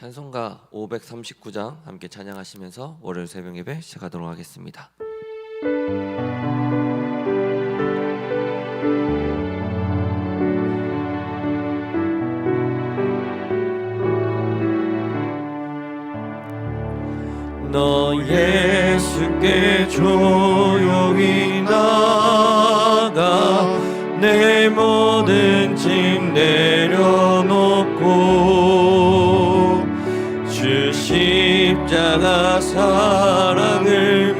찬송가 539장 함께 찬양하시면서 월요일 새벽 예배 시작하도록 하겠습니다. 너 예수께 조용히 십자가 사랑을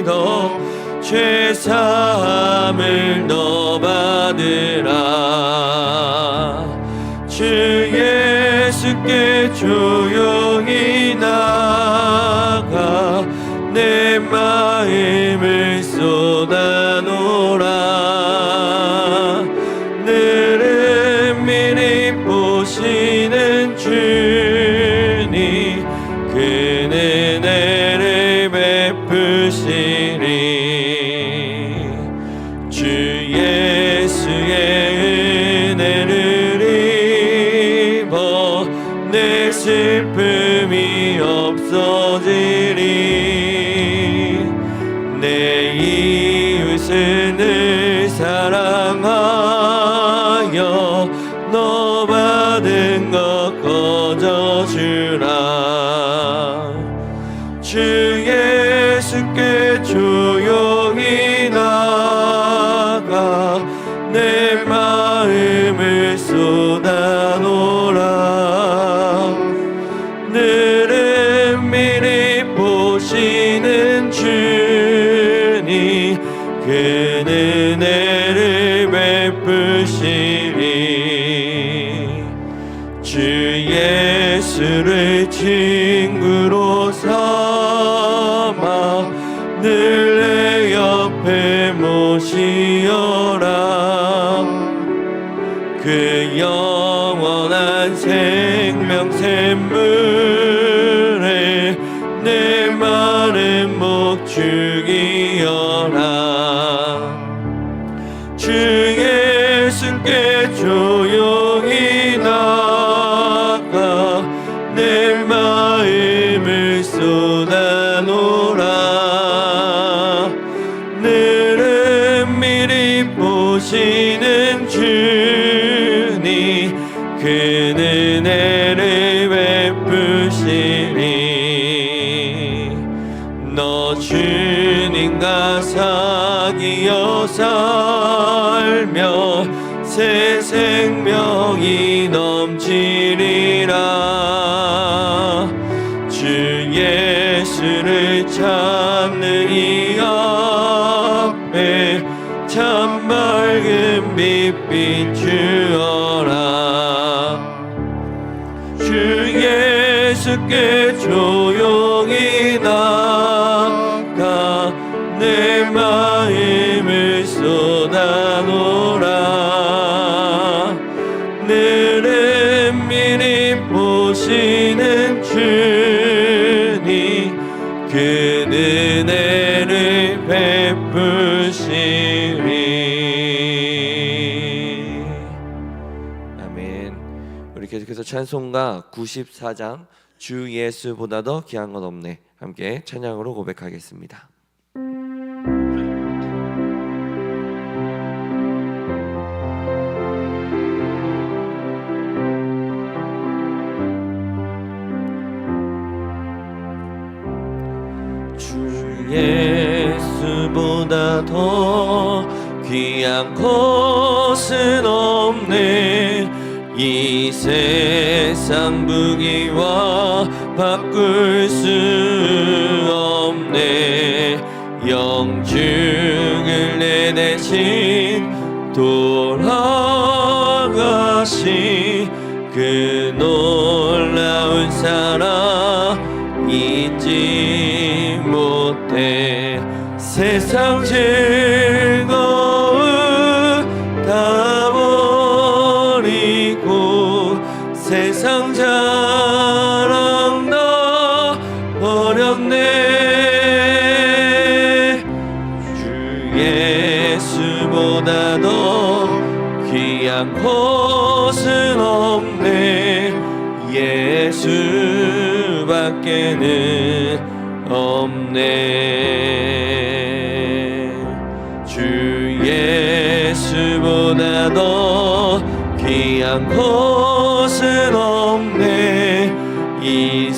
믿어 죄 사함을 너 받으라. 주 예수께 조 그는 은혜를 베푸시리. 주 예수를 친구로 삼아 늘 내 옆에 모시어라. 그 영 그는 은혜를 베푸시리 너 주님과 사귀어 살며 새 생명이 넘치 예수께 조용히 나가 내 마음을 쏟아놓으라 늘은 미리 보시는 주니 그는 은혜를 베푸시리 아멘. 우리 계속해서 찬송가 94장 주 예수보다 더 귀한 건 없네. 함께 찬양으로 고백하겠습니다. 주 예수보다 더 귀한 것은 없네 이 세상 부귀와 바꿀 수 없네. 영중을 내 대신 돌아가신 그 놀라운 사랑 잊지 못해. 세상 즐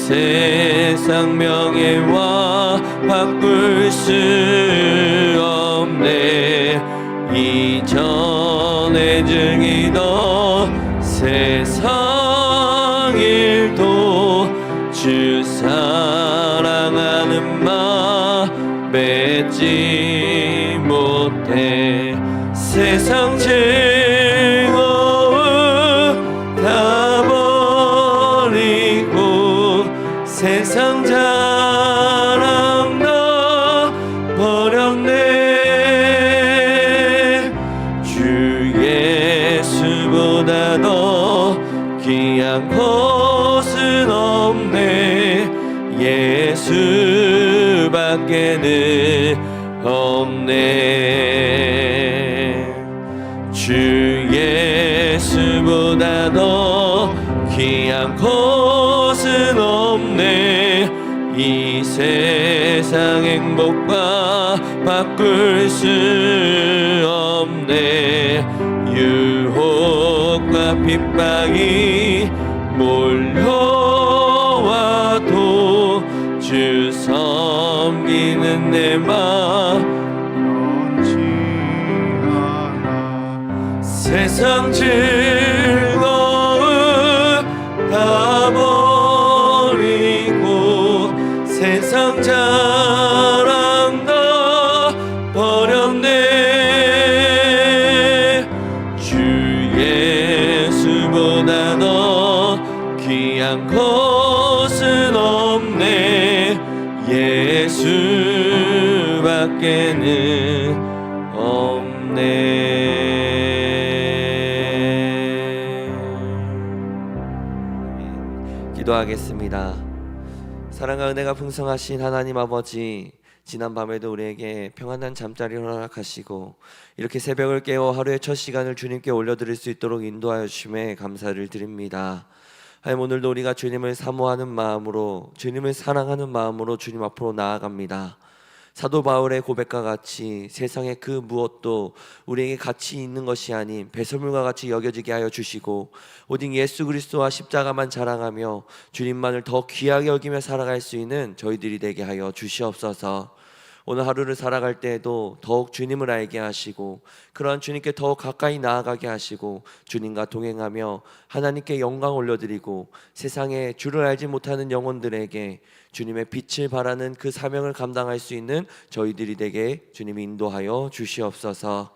세상 명예와 바꿀 수 주 예수보다 더 귀한 곳은 없네. 이 세상 행복과 바꿀 수 없네. 유혹과 핍박이 몰려와도 주 섬기는 내마 즐거움 다 버리고 세상 자랑 다 버렸네 주 예수보다 더 귀한 곳은 없네 예수밖에는 없네. 기도하겠습니다. 사랑과 은혜가 풍성하신 하나님 아버지, 지난 밤에도 우리에게 평안한 잠자리를 허락하시고 이렇게 새벽을 깨워 하루의 첫 시간을 주님께 올려드릴 수 있도록 인도하여 주심에 감사를 드립니다. 하나님 오늘도 우리가 주님을 사모하는 마음으로 주님을 사랑하는 마음으로 주님 앞으로 나아갑니다. 사도 바울의 고백과 같이 세상의 그 무엇도 우리에게 가치 있는 것이 아닌 배설물과 같이 여겨지게 하여 주시고 오직 예수 그리스도와 십자가만 자랑하며 주님만을 더 귀하게 여기며 살아갈 수 있는 저희들이 되게 하여 주시옵소서. 오늘 하루를 살아갈 때에도 더욱 주님을 알게 하시고 그러한 주님께 더욱 가까이 나아가게 하시고 주님과 동행하며 하나님께 영광 올려드리고 세상에 주를 알지 못하는 영혼들에게 주님의 빛을 바라는 그 사명을 감당할 수 있는 저희들이 되게 주님이 인도하여 주시옵소서.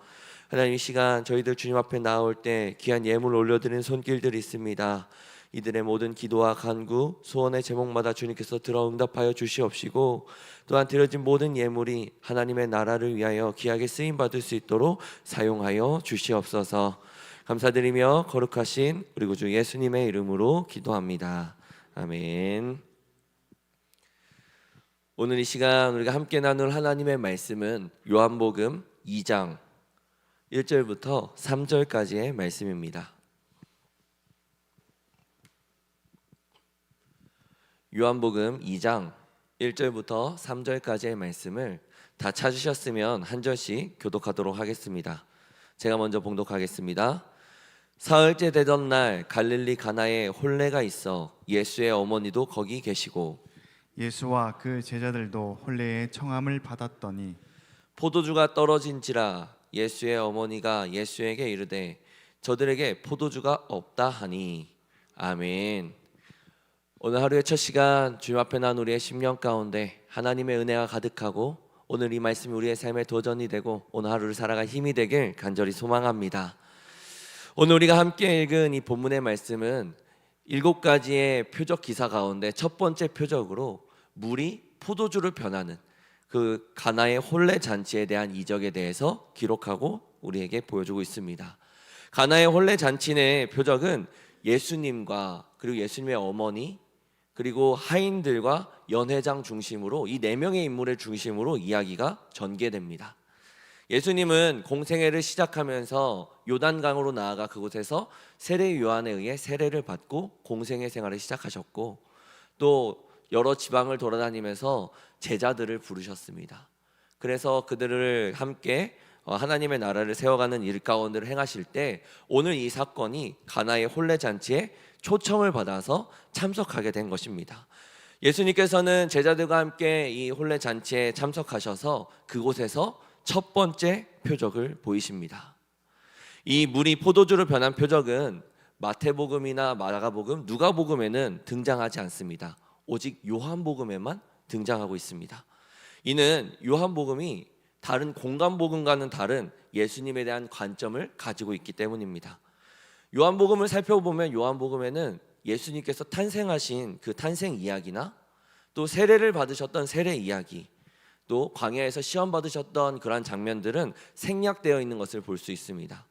하나님 이 시간 저희들 주님 앞에 나올 때 귀한 예물 올려드리는 손길들이 있습니다. 이들의 모든 기도와 간구, 소원의 제목마다 주님께서 들어 응답하여 주시옵시고 또한 드려진 모든 예물이 하나님의 나라를 위하여 귀하게 쓰임 받을 수 있도록 사용하여 주시옵소서. 감사드리며 거룩하신 우리 구주 예수님의 이름으로 기도합니다. 아멘. 오늘 이 시간 우리가 함께 나눌 하나님의 말씀은 요한복음 2장 1절부터 3절까지의 말씀입니다. 요한복음 2장 1절부터 3절까지의 말씀을 다 찾으셨으면 한 절씩 교독하도록 하겠습니다. 제가 먼저 봉독하겠습니다. 사흘째 되던 날 갈릴리 가나에 혼례가 있어 예수의 어머니도 거기 계시고 예수와 그 제자들도 혼례의 청함을 받았더니 포도주가 떨어진지라 예수의 어머니가 예수에게 이르되 저들에게 포도주가 없다 하니 아멘. 오늘 하루의 첫 시간 주님 앞에 난 우리의 심령 가운데 하나님의 은혜가 가득하고 오늘 이 말씀이 우리의 삶의 도전이 되고 오늘 하루를 살아갈 힘이 되길 간절히 소망합니다. 오늘 우리가 함께 읽은 이 본문의 말씀은 일곱 가지의 표적 기사 가운데 첫 번째 표적으로 물이 포도주를 변하는 그 가나의 혼례 잔치에 대한 이적에 대해서 기록하고 우리에게 보여주고 있습니다. 가나의 혼례 잔치의 표적은 예수님과 그리고 예수님의 어머니 그리고 하인들과 연회장 중심으로 이 네 명의 인물을 중심으로 이야기가 전개됩니다. 예수님은 공생애를 시작하면서 요단강으로 나아가 그곳에서 세례 요한에 의해 세례를 받고 공생애 생활을 시작하셨고 또 여러 지방을 돌아다니면서 제자들을 부르셨습니다. 그래서 그들을 함께 어, 하나님의 나라를 세워가는 일 가운데를 행하실 때 오늘 이 사건이 가나의 혼례 잔치에 초청을 받아서 참석하게 된 것입니다. 예수님께서는 제자들과 함께 이 혼례 잔치에 참석하셔서 그곳에서 첫 번째 표적을 보이십니다. 이 물이 포도주로 변한 표적은 마태복음이나 마가복음, 누가복음에는 등장하지 않습니다. 오직 요한복음에만 등장하고 있습니다. 이는 요한복음이 다른 공간복음과는 다른 예수님에 대한 관점을 가지고 있기 때문입니다. 요한복음을 살펴보면 요한복음에는 예수님께서 탄생하신 그 탄생 이야기나 또 세례를 받으셨던 세례 이야기, 또 광야에서 시험 받으셨던 그러한 장면들은 생략되어 있는 것을 볼 수 있습니다.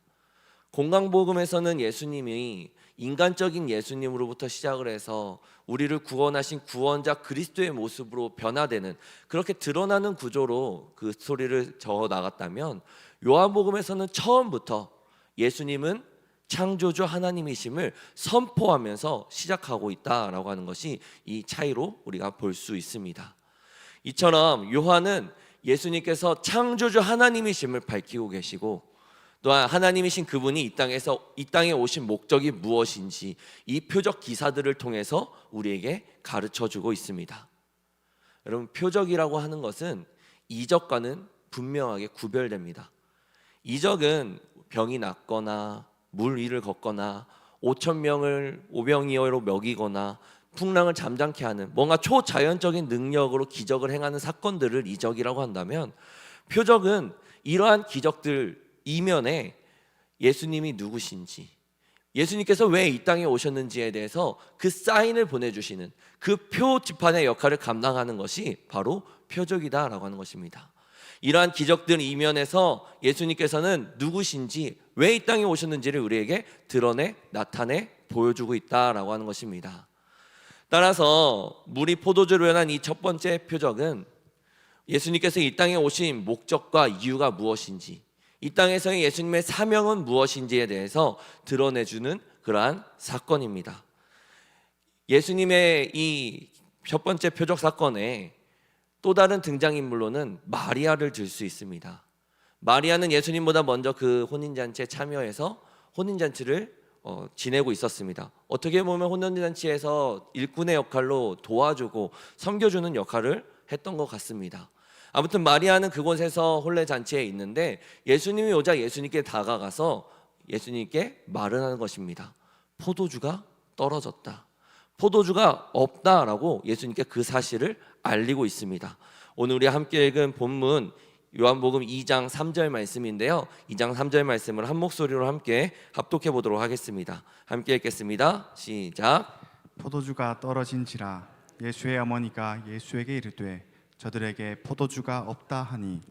공강복음에서는 예수님이 인간적인 예수님으로부터 시작을 해서 우리를 구원하신 구원자 그리스도의 모습으로 변화되는 그렇게 드러나는 구조로 그 스토리를 적어 나갔다면 요한복음에서는 처음부터 예수님은 창조주 하나님이심을 선포하면서 시작하고 있다라고 하는 것이 이 차이로 우리가 볼 수 있습니다. 이처럼 요한은 예수님께서 창조주 하나님이심을 밝히고 계시고 또한 하나님이신 그분이 이 땅에서 이 땅에 오신 목적이 무엇인지 이 표적 기사들을 통해서 우리에게 가르쳐 주고 있습니다. 여러분 표적이라고 하는 것은 이적과는 분명하게 구별됩니다. 이적은 병이 낫거나 물 위를 걷거나 5천 명을 오병이어로 먹이거나 풍랑을 잠잠케 하는 뭔가 초자연적인 능력으로 기적을 행하는 사건들을 이적이라고 한다면 표적은 이러한 기적들 이면에 예수님이 누구신지 예수님께서 왜 이 땅에 오셨는지에 대해서 그 사인을 보내주시는 그표 지판의 역할을 감당하는 것이 바로 표적이다라고 하는 것입니다. 이러한 기적들 이면에서 예수님께서는 누구신지 왜 이 땅에 오셨는지를 우리에게 드러내 나타내 보여주고 있다라고 하는 것입니다. 따라서 물이 포도주로 변한 이 첫 번째 표적은 예수님께서 이 땅에 오신 목적과 이유가 무엇인지 이 땅에서의 예수님의 사명은 무엇인지에 대해서 드러내주는 그러한 사건입니다. 예수님의 이 첫 번째 표적 사건에 또 다른 등장인물로는 마리아를 들 수 있습니다. 마리아는 예수님보다 먼저 그 혼인잔치에 참여해서 혼인잔치를 어, 지내고 있었습니다. 어떻게 보면 혼인잔치에서 일꾼의 역할로 도와주고 섬겨주는 역할을 했던 것 같습니다. 아무튼 마리아는 그곳에서 혼례 잔치에 있는데 예수님이 오자 예수님께 다가가서 예수님께 말을 하는 것입니다. 포도주가 떨어졌다. 포도주가 없다라고 예수님께 그 사실을 알리고 있습니다. 오늘 우리 함께 읽은 본문 요한복음 2장 3절 말씀인데요. 2장 3절 말씀을 한 목소리로 함께 합독해 보도록 하겠습니다. 함께 읽겠습니다. 시작. 포도주가 떨어진지라 예수의 어머니가 예수에게 이르되 저들에게 포도주가 없다 하니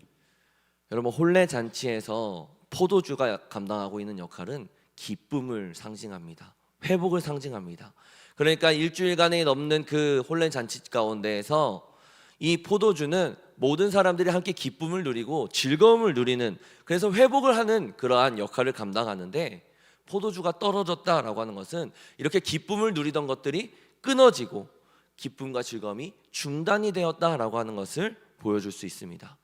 여러분 혼례 잔치에서 포도주가 감당하고 있는 역할은 기쁨을 상징합니다. 회복을 상징합니다. 그러니까 일주일간에 넘는 그 혼례 잔치 가운데에서 이 포도주는 모든 사람들이 함께 기쁨을 누리고 즐거움을 누리는 그래서 회복을 하는 그러한 역할을 감당하는데 포도주가 떨어졌다라고 하는 것은 이렇게 기쁨을 누리던 것들이 끊어지고 기쁨과 즐거움이 중단이 되었다라고 하는 것을 보여줄 수 있습니다.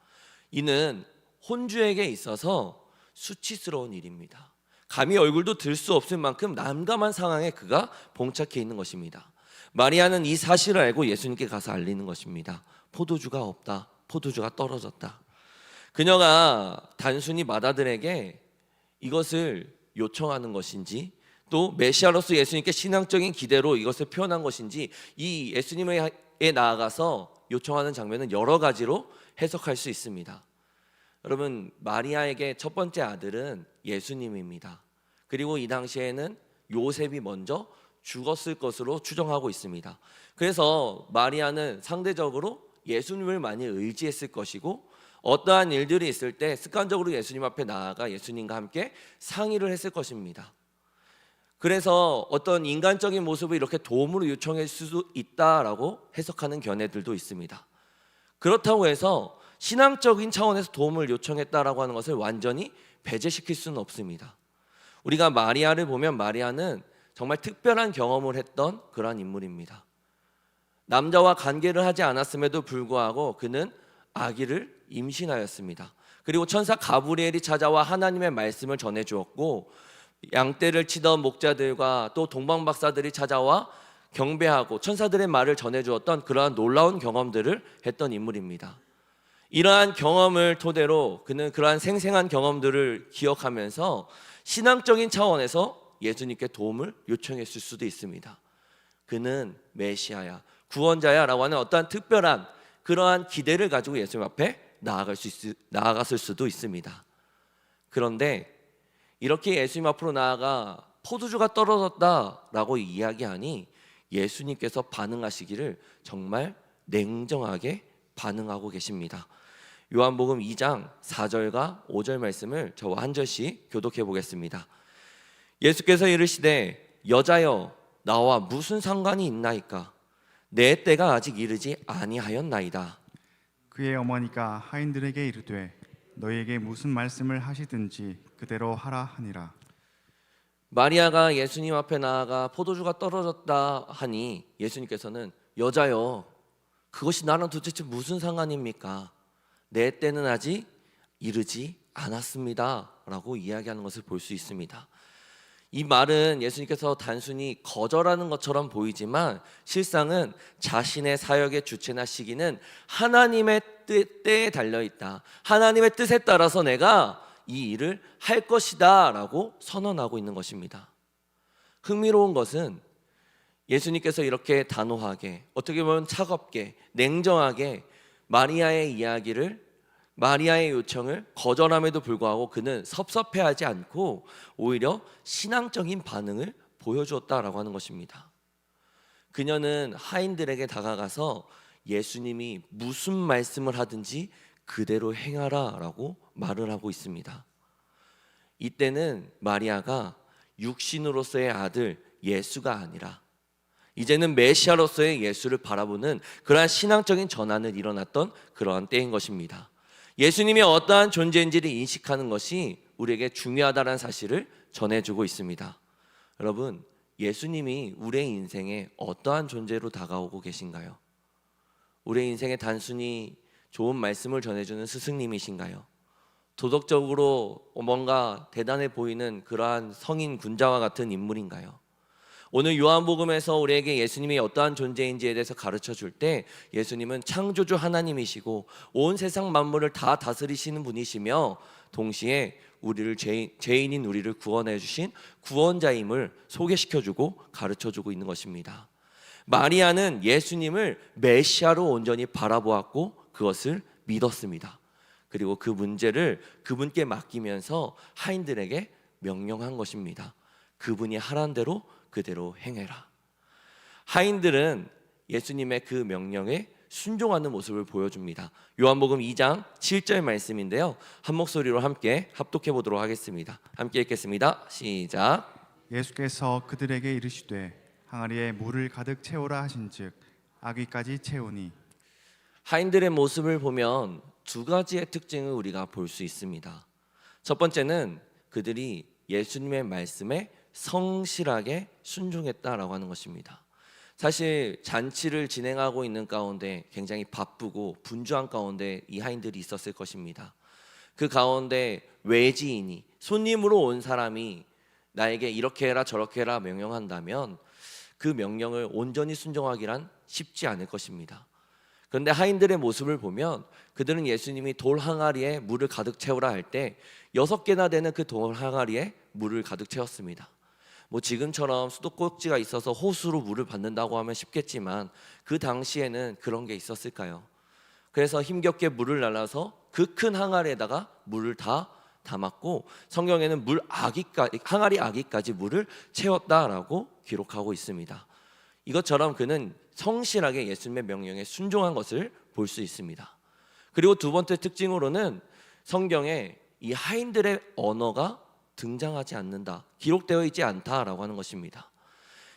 이는 혼주에게 있어서 수치스러운 일입니다. 감히 얼굴도 들 수 없을 만큼 난감한 상황에 그가 봉착해 있는 것입니다. 마리아는 이 사실을 알고 예수님께 가서 알리는 것입니다. 포도주가 없다. 포도주가 떨어졌다. 그녀가 단순히 마다들에게 이것을 요청하는 것인지 또 메시아로서 예수님께 신앙적인 기대로 이것을 표현한 것인지 이 예수님에 나아가서 요청하는 장면은 여러 가지로 해석할 수 있습니다. 여러분 마리아에게 첫 번째 아들은 예수님입니다. 그리고 이 당시에는 요셉이 먼저 죽었을 것으로 추정하고 있습니다. 그래서 마리아는 상대적으로 예수님을 많이 의지했을 것이고 어떠한 일들이 있을 때 습관적으로 예수님 앞에 나아가 예수님과 함께 상의를 했을 것입니다. 그래서 어떤 인간적인 모습을 이렇게 도움으로 요청할 수도 있다라고 해석하는 견해들도 있습니다. 그렇다고 해서 신앙적인 차원에서 도움을 요청했다라고 하는 것을 완전히 배제시킬 수는 없습니다. 우리가 마리아를 보면 마리아는 정말 특별한 경험을 했던 그러한 인물입니다. 남자와 관계를 하지 않았음에도 불구하고 그는 아기를 임신하였습니다. 그리고 천사 가브리엘이 찾아와 하나님의 말씀을 전해 주었고 양떼를 치던 목자들과 또 동방 박사들이 찾아와 경배하고 천사들의 말을 전해 주었던 그러한 놀라운 경험들을 했던 인물입니다. 이러한 경험을 토대로 그는 그러한 생생한 경험들을 기억하면서 신앙적인 차원에서 예수님께 도움을 요청했을 수도 있습니다. 그는 메시아야, 구원자야라고 하는 어떠한 특별한 그러한 기대를 가지고 예수님 앞에 나아갈 수 있, 나아갔을 수도 있습니다. 그런데 이렇게 예수님 앞으로 나아가 포도주가 떨어졌다라고 이야기하니 예수님께서 반응하시기를 정말 냉정하게 반응하고 계십니다. 요한복음 2장 4절과 5절 말씀을 저와 한 절씩 교독해 보겠습니다. 예수께서 이르시되 여자여 나와 무슨 상관이 있나이까 내 때가 아직 이르지 아니하였나이다. 그의 어머니가 하인들에게 이르되 너희에게 무슨 말씀을 하시든지 그대로 하라 하니라. 마리아가 예수님 앞에 나아가 포도주가 떨어졌다 하니 예수님께서는 여자여 그것이 나랑 도대체 무슨 상관입니까? 내 때는 아직 이르지 않았습니다라고 이야기하는 것을 볼 수 있습니다. 이 말은 예수님께서 단순히 거절하는 것처럼 보이지만 실상은 자신의 사역의 주체나 시기는 하나님의 뜻, 때에 달려 있다. 하나님의 뜻에 따라서 내가 이 일을 할 것이다 라고 선언하고 있는 것입니다. 흥미로운 것은 예수님께서 이렇게 단호하게 어떻게 보면 차갑게 냉정하게 마리아의 이야기를 마리아의 요청을 거절함에도 불구하고 그는 섭섭해하지 않고 오히려 신앙적인 반응을 보여주었다라고 하는 것입니다. 그녀는 하인들에게 다가가서 예수님이 무슨 말씀을 하든지 그대로 행하라 라고 말을 하고 있습니다. 이때는 마리아가 육신으로서의 아들 예수가 아니라 이제는 메시아로서의 예수를 바라보는 그러한 신앙적인 전환을 일어났던 그러한 때인 것입니다. 예수님이 어떠한 존재인지를 인식하는 것이 우리에게 중요하다는 사실을 전해주고 있습니다. 여러분, 예수님이 우리의 인생에 어떠한 존재로 다가오고 계신가요? 우리의 인생에 단순히 좋은 말씀을 전해주는 스승님이신가요? 도덕적으로 뭔가 대단해 보이는 그러한 성인 군자와 같은 인물인가요? 오늘 요한복음에서 우리에게 예수님이 어떠한 존재인지에 대해서 가르쳐 줄 때 예수님은 창조주 하나님이시고 온 세상 만물을 다 다스리시는 분이시며 동시에 우리를 죄인, 죄인인 우리를 구원해 주신 구원자임을 소개시켜 주고 가르쳐 주고 있는 것입니다. 마리아는 예수님을 메시아로 온전히 바라보았고 그것을 믿었습니다. 그리고 그 문제를 그분께 맡기면서 하인들에게 명령한 것입니다. 그분이 하란 대로 그대로 행해라. 하인들은 예수님의 그 명령에 순종하는 모습을 보여줍니다. 요한복음 2장 7절 말씀인데요. 한 목소리로 함께 합독해 보도록 하겠습니다. 함께 읽겠습니다. 시작. 예수께서 그들에게 이르시되 항아리에 물을 가득 채우라 하신즉 아기까지 채우니 하인들의 모습을 보면 두 가지의 특징을 우리가 볼 수 있습니다. 첫 번째는 그들이 예수님의 말씀에 성실하게 순종했다라고 하는 것입니다. 사실 잔치를 진행하고 있는 가운데 굉장히 바쁘고 분주한 가운데 이 하인들이 있었을 것입니다. 그 가운데 외지인이 손님으로 온 사람이 나에게 이렇게 해라 저렇게 해라 명령한다면 그 명령을 온전히 순종하기란 쉽지 않을 것입니다. 그런데 하인들의 모습을 보면 그들은 예수님이 돌 항아리에 물을 가득 채우라 할 때 여섯 개나 되는 그 돌 항아리에 물을 가득 채웠습니다. 뭐 지금처럼 수도꼭지가 있어서 호수로 물을 받는다고 하면 쉽겠지만 그 당시에는 그런 게 있었을까요? 그래서 힘겹게 물을 날라서 그 큰 항아리에다가 물을 다 담았고 성경에는 물 아기까지 항아리 아기까지 물을 채웠다라고 기록하고 있습니다. 이것처럼 그는 성실하게 예수님의 명령에 순종한 것을 볼 수 있습니다. 그리고 두 번째 특징으로는 성경에 이 하인들의 언어가 등장하지 않는다, 기록되어 있지 않다라고 하는 것입니다.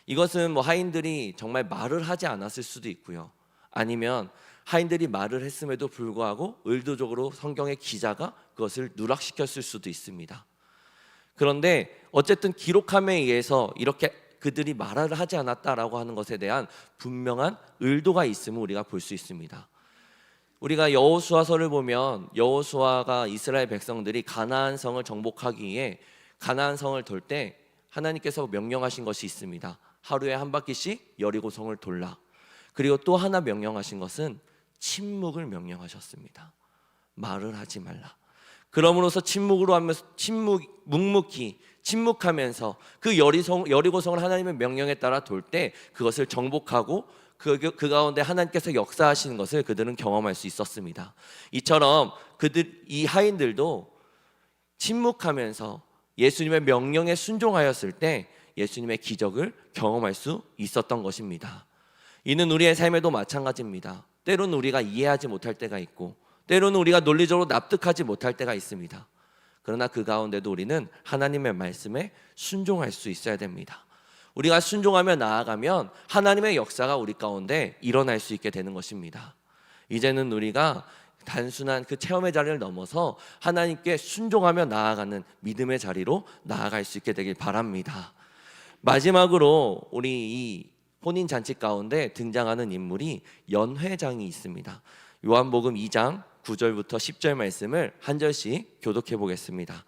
이것은 뭐 하인들이 정말 말을 하지 않았을 수도 있고요. 아니면 하인들이 말을 했음에도 불구하고 의도적으로 성경의 기자가 그것을 누락시켰을 수도 있습니다. 그런데 어쨌든 기록함에 의해서 이렇게 그들이 말을 하지 않았다라고 하는 것에 대한 분명한 의도가 있음을 우리가 볼 수 있습니다. 우리가 여호수아서를 보면 여호수아가 이스라엘 백성들이 가나안 성을 정복하기 위해 가나안 성을 돌 때 하나님께서 명령하신 것이 있습니다. 하루에 한 바퀴씩 여리고 성을 돌라. 그리고 또 하나 명령하신 것은 침묵을 명령하셨습니다. 말을 하지 말라. 그러므로서 침묵으로 하면서 침묵 묵묵히 침묵하면서 그 여리성 여리고성을 하나님의 명령에 따라 돌 때 그것을 정복하고 그, 그, 그 가운데 하나님께서 역사하시는 것을 그들은 경험할 수 있었습니다. 이처럼 그들 이 하인들도 침묵하면서 예수님의 명령에 순종하였을 때 예수님의 기적을 경험할 수 있었던 것입니다. 이는 우리의 삶에도 마찬가지입니다. 때로는 우리가 이해하지 못할 때가 있고 때로는 우리가 논리적으로 납득하지 못할 때가 있습니다. 그러나 그 가운데도 우리는 하나님의 말씀에 순종할 수 있어야 됩니다. 우리가 순종하며 나아가면 하나님의 역사가 우리 가운데 일어날 수 있게 되는 것입니다. 이제는 우리가 단순한 그 체험의 자리를 넘어서 하나님께 순종하며 나아가는 믿음의 자리로 나아갈 수 있게 되길 바랍니다. 마지막으로 우리 이 혼인 잔치 가운데 등장하는 인물이 연회장이 있습니다. 요한복음 2장 9절부터 10절 말씀을 한 절씩 교독해 보겠습니다.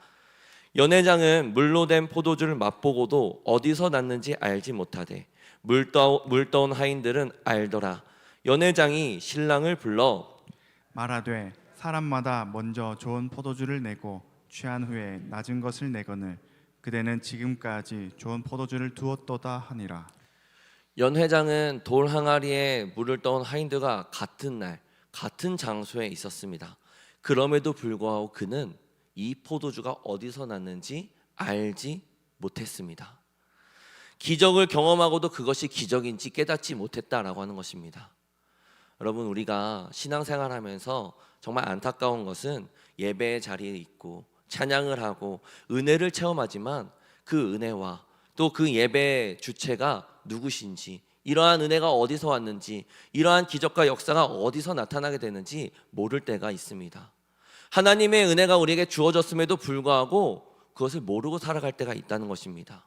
연회장은 물로 된 포도주를 맛보고도 어디서 났는지 알지 못하되 물떠 물떠온 하인들은 알더라. 연회장이 신랑을 불러 말하되 사람마다 먼저 좋은 포도주를 내고 취한 후에 낮은 것을 내거늘 그대는 지금까지 좋은 포도주를 두었도다 하니라 연회장은 돌 항아리에 물을 떠온 하인들과 같은 날 같은 장소에 있었습니다. 그럼에도 불구하고 그는 이 포도주가 어디서 났는지 알지 못했습니다. 기적을 경험하고도 그것이 기적인지 깨닫지 못했다라고 하는 것입니다. 여러분 우리가 신앙생활 하면서 정말 안타까운 것은 예배의 자리에 있고 찬양을 하고 은혜를 체험하지만 그 은혜와 또 그 예배 주체가 누구신지 이러한 은혜가 어디서 왔는지 이러한 기적과 역사가 어디서 나타나게 되는지 모를 때가 있습니다. 하나님의 은혜가 우리에게 주어졌음에도 불구하고 그것을 모르고 살아갈 때가 있다는 것입니다.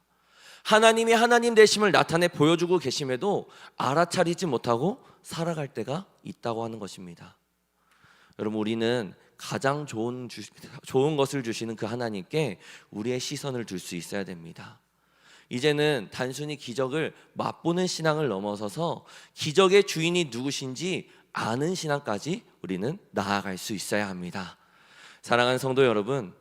하나님이 하나님 되심을 나타내 보여주고 계심에도 알아차리지 못하고 살아갈 때가 있다고 하는 것입니다. 여러분 우리는 가장 좋은 주, 좋은 것을 주시는 그 하나님께 우리의 시선을 둘 수 있어야 됩니다. 이제는 단순히 기적을 맛보는 신앙을 넘어서서 기적의 주인이 누구신지 아는 신앙까지 우리는 나아갈 수 있어야 합니다. 사랑하는 성도 여러분,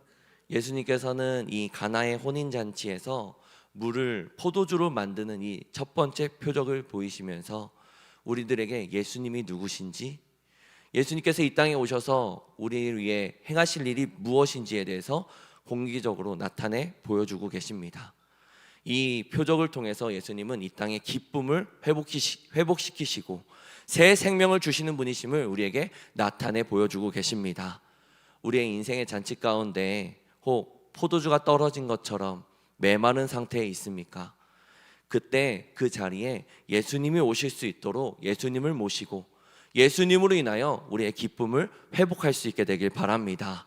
예수님께서는 이 가나의 혼인 잔치에서 물을 포도주로 만드는 이 첫 번째 표적을 보이시면서 우리들에게 예수님이 누구신지 예수님께서 이 땅에 오셔서 우리를 위해 행하실 일이 무엇인지에 대해서 공개적으로 나타내 보여주고 계십니다. 이 표적을 통해서 예수님은 이 땅의 기쁨을 회복시키- 회복시키시고 새 생명을 주시는 분이심을 우리에게 나타내 보여주고 계십니다. 우리의 인생의 잔치 가운데 혹 포도주가 떨어진 것처럼 메마른 상태에 있습니까? 그때 그 자리에 예수님이 오실 수 있도록 예수님을 모시고 예수님으로 인하여 우리의 기쁨을 회복할 수 있게 되길 바랍니다.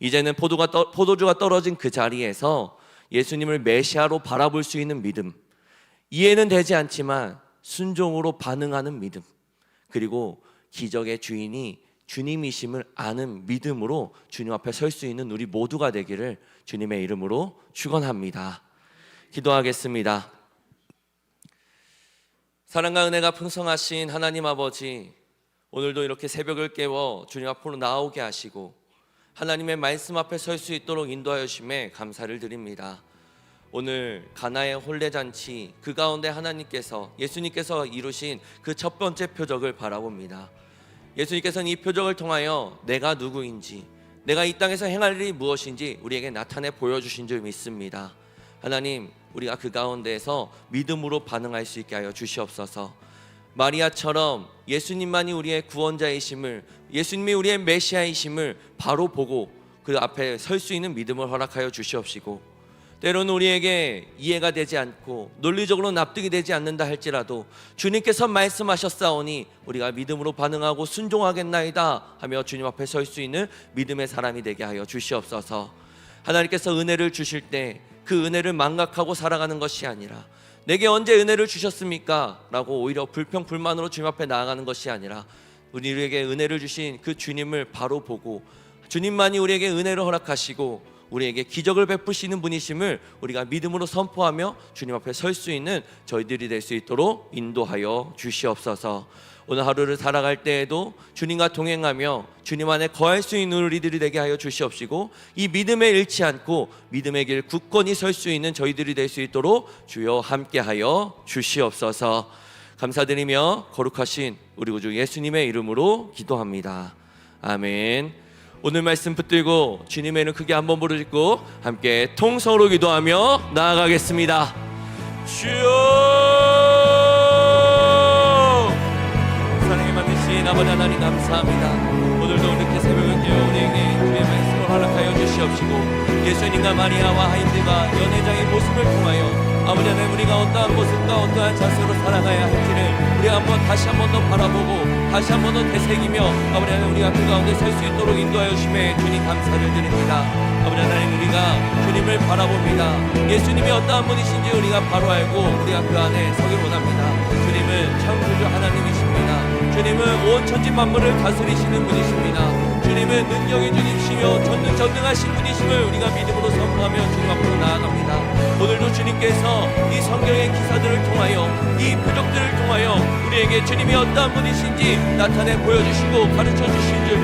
이제는 포도가 떠, 포도주가 떨어진 그 자리에서 예수님을 메시아로 바라볼 수 있는 믿음, 이해는 되지 않지만 순종으로 반응하는 믿음, 그리고 기적의 주인이 주님이심을 아는 믿음으로 주님 앞에 설 수 있는 우리 모두가 되기를 주님의 이름으로 축원합니다. 기도하겠습니다. 사랑과 은혜가 풍성하신 하나님 아버지, 오늘도 이렇게 새벽을 깨워 주님 앞으로 나오게 하시고 하나님의 말씀 앞에 설 수 있도록 인도하여 주심에 감사를 드립니다. 오늘 가나의 혼례 잔치 그 가운데 하나님께서 예수님께서 이루신 그 첫 번째 표적을 바라봅니다. 예수님께서는 이 표적을 통하여 내가 누구인지 내가 이 땅에서 행할 일이 무엇인지 우리에게 나타내 보여주신 줄 믿습니다. 하나님 우리가 그 가운데에서 믿음으로 반응할 수 있게 하여 주시옵소서. 마리아처럼 예수님만이 우리의 구원자이심을 예수님이 우리의 메시아이심을 바로 보고 그 앞에 설 수 있는 믿음을 허락하여 주시옵시고 때로는 우리에게 이해가 되지 않고 논리적으로 납득이 되지 않는다 할지라도 주님께서 말씀하셨사오니 우리가 믿음으로 반응하고 순종하겠나이다 하며 주님 앞에 설 수 있는 믿음의 사람이 되게 하여 주시옵소서. 하나님께서 은혜를 주실 때 그 은혜를 망각하고 살아가는 것이 아니라 내게 언제 은혜를 주셨습니까? 라고 오히려 불평 불만으로 주님 앞에 나아가는 것이 아니라 우리에게 은혜를 주신 그 주님을 바로 보고 주님만이 우리에게 은혜를 허락하시고 우리에게 기적을 베푸시는 분이심을 우리가 믿음으로 선포하며 주님 앞에 설 수 있는 저희들이 될 수 있도록 인도하여 주시옵소서. 오늘 하루를 살아갈 때에도 주님과 동행하며 주님 안에 거할 수 있는 우리들이 되게 하여 주시옵시고 이 믿음에 잃지 않고 믿음의 길 굳건히 설 수 있는 저희들이 될 수 있도록 주여 함께하여 주시옵소서. 감사드리며 거룩하신 우리 구주 예수님의 이름으로 기도합니다. 아멘. 오늘 말씀 붙들고 주님의 이름 크게 한번 부르짖고 함께 통성으로 기도하며 나아가겠습니다. 주여 사랑에 받으신 아버지 하나님 감사합니다. 오늘도 이렇게 새벽을 깨어 우리에게 주의 말씀을 허락하여 주시옵시고 예수님과 마리아와 하인들과 연회장의 모습을 통하여 아버지 하나님 우리가 어떠한 모습과 어떠한 자세로 살아가야 할지를 우리 한번 다시 한번 더 바라보고 다시 한번 더 되새기며 아버지 하나님 우리가 그 가운데 설 수 있도록 인도하여 주심에 주님 감사를 드립니다. 아버지 하나님 우리가 주님을 바라봅니다. 예수님이 어떠한 분이신지 우리가 바로 알고 우리가 그 안에 서길 원합니다. 주님은 온 천지 만물을 다스리시는 분이십니다. 주님은 능력의 주님이시며 전능 전능하신 분이심을 우리가 믿음으로 선포하며 주님 앞으로 나아갑니다. 오늘도 주님께서 이 성경의 기사들을 통하여 이 부족들을 통하여 우리에게 주님이 어떠한 분이신지 나타내 보여주시고 가르쳐 주신 줄